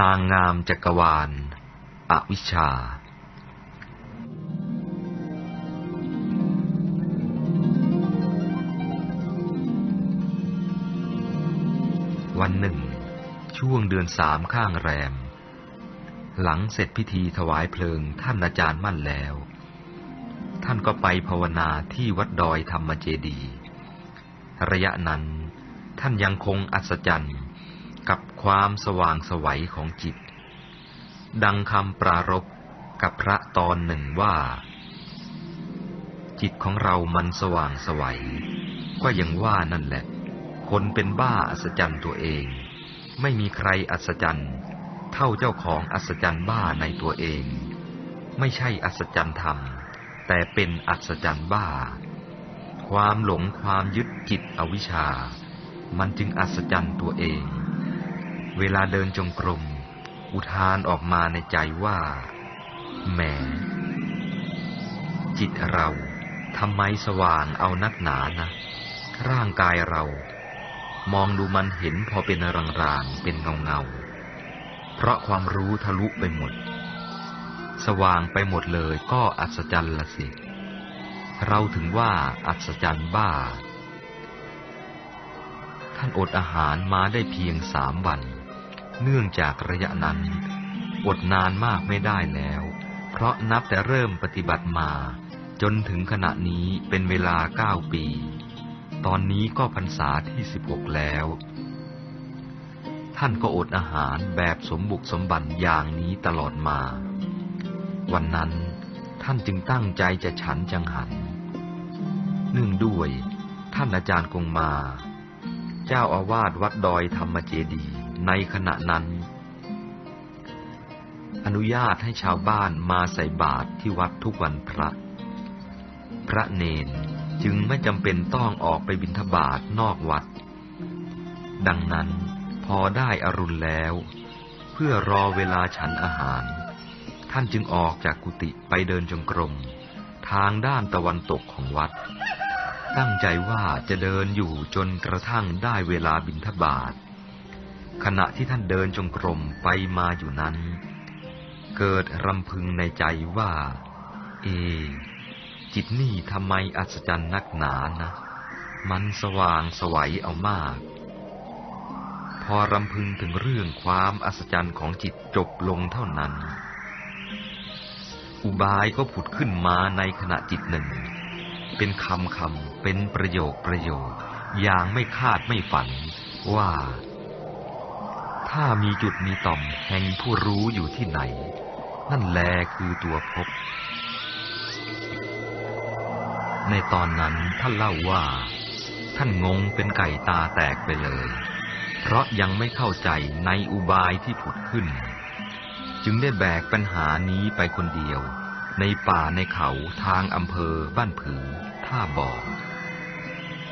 นางงามจักรวาล อวิชชา วันหนึ่ง ช่วงเดือนสามข้างแรม หลังเสร็จพิธีถวายเพลิงท่านอาจารย์มั่นแล้ว ท่านก็ไปภาวนาที่วัดดอยธรรมเจดี ระยะนั้นท่านยังคงอัศจรรย์ กับความสว่างสวัยของจิต ดังคำปรารบกับพระตอนหนึ่งว่า จิตของเรามันสว่างสวัยก็ยังว่านั่นแหละ คนเป็นบ้าอัศจรรย์ตัวเอง ไม่มีใครอัศจรรย์ เท่าเจ้าของอัศจรรย์บ้าในตัวเอง ไม่ใช่อัศจรรย์ธรรม แต่เป็นอัศจรรย์บ้า ความหลงความยึดจิตอวิชชา มันจึงอัศจรรย์ตัวเอง เวลาเดินจงกรม อุทานออกมาในใจว่า แหม จิตเราทำไมสว่างเอานักหนานะ ร่างกายเรา มองดูมันเห็นพอเป็นรางๆ เป็นเงาเงาเพราะความรู้ทะลุไปหมด สว่างไปหมดเลยก็อัศจรรย์ละสิ เราถึงว่าอัศจรรย์บ้า ท่านอดอาหารมาได้เพียงสามวัน เนื่องจากระยะนั้น อดนานมากไม่ได้แล้ว เพราะนับแต่เริ่มปฏิบัติมา จนถึงขณะนี้เป็นเวลาเก้าปี ตอนนี้ก็พรรษาที่สิบหกแล้ว ท่านก็อดอาหารแบบสมบุกสมบันอย่างนี้ตลอดมา วันนั้นท่านจึงตั้งใจจะฉันจังหัน เนื่องด้วยท่านอาจารย์คงมา เจ้าอาวาสวัดดอยธรรมเจดี ในขณะนั้น อนุญาตให้ชาวบ้านมาใส่บาตรที่วัดทุกวันพระ พระเนนจึงไม่จำเป็นต้องออกไปบิณฑบาตนอกวัด ดังนั้นพอได้อรุณแล้ว เพื่อรอเวลาฉันอาหาร ท่านจึงออกจากกุฏิไปเดินจงกรม ทางด้านตะวันตกของวัด ตั้งใจว่าจะเดินอยู่จนกระทั่งได้เวลาบิณฑบาต ขณะที่ท่านเดินจงกรมไปมาอยู่นั้น เกิดรำพึงในใจว่า เอ จิตนี่ทำไมอัศจรรย์นักหนานะ มันสว่างสวัยเอามาก พอรำพึงถึงเรื่องความอัศจรรย์ของจิตจบลงเท่านั้น อุบายก็ผุดขึ้นมาในขณะจิตหนึ่ง เป็นคำคำเป็นประโยคประโยค อย่างไม่คาดไม่ฝันว่า ถ้ามีจุดมีต่อมแห่งผู้รู้อยู่ที่ไหน นั่นแลคือตัวพบ ในตอนนั้นท่านเล่าว่า ท่านงงเป็นไก่ตาแตกไปเลย เพราะยังไม่เข้าใจในอุบายที่ผุดขึ้น จึงได้แบกปัญหานี้ไปคนเดียว ในป่าในเขาทางอำเภอบ้านผือ ท่าบ่อ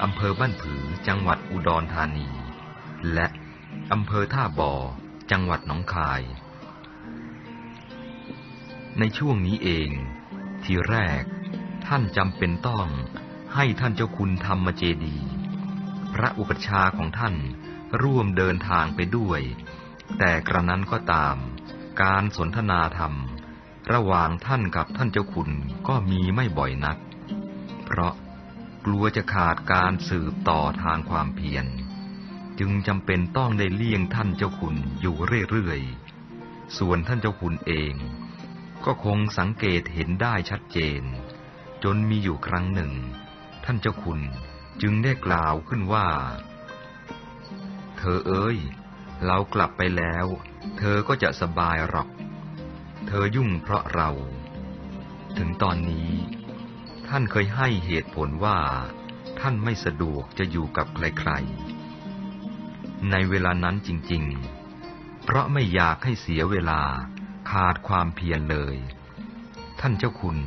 อำเภอบ้านผือจังหวัดอุดรธานี และ อำเภอท่าบ่อ จังหวัดหนองคาย ในช่วงนี้เอง ทีแรกท่านจำเป็นต้องให้ท่านเจ้าคุณธรรมเจดี พระอุปชาของท่านร่วมเดินทางไปด้วย แต่กระนั้นก็ตาม การสนทนาธรรม ระหว่างท่านกับท่านเจ้าคุณก็มีไม่บ่อยนัก เพราะกลัวจะขาดการสืบต่อทางความเพียร จึงจำเป็นต้องได้เลี่ยงท่านเจ้าคุณอยู่เรื่อยๆ ส่วนท่านเจ้าคุณเอง ก็คงสังเกตเห็นได้ชัดเจน จนมีอยู่ครั้งหนึ่ง ท่านเจ้าคุณจึงได้กล่าวขึ้นว่า เธอเอ้ย เรากลับไปแล้ว เธอก็จะสบายหรอก เธอยุ่งเพราะเรา ถึงตอนนี้ ท่านเคยให้เหตุผลว่า ท่านไม่สะดวกจะอยู่กับใครๆ ในเวลานั้นจริง ๆ เพราะไม่อยากให้เสียเวลาขาดความเพียรเลย ท่านเจ้าคุณ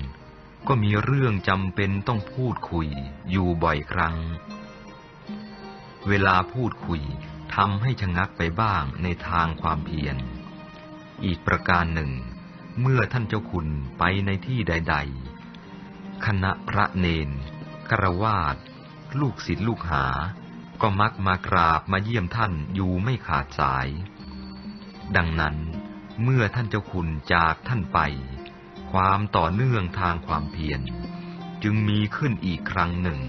ก็มีเรื่องจำเป็นต้องพูดคุยอยู่บ่อยครั้ง เวลาพูดคุยทำให้ชะงักไปบ้างในทางความเพียร อีกประการหนึ่ง เมื่อท่านเจ้าคุณไปในที่ใด ๆ คณะพระเนนกระวาดลูกศิษย์ลูกหา ก็มักมากราบมาเยี่ยมท่านอยู่ไม่ขาดสาย ดังนั้นเมื่อท่านเจ้าคุณจากท่านไป ความต่อเนื่องทางความเพียรจึงมีขึ้นอีกครั้งหนึ่ง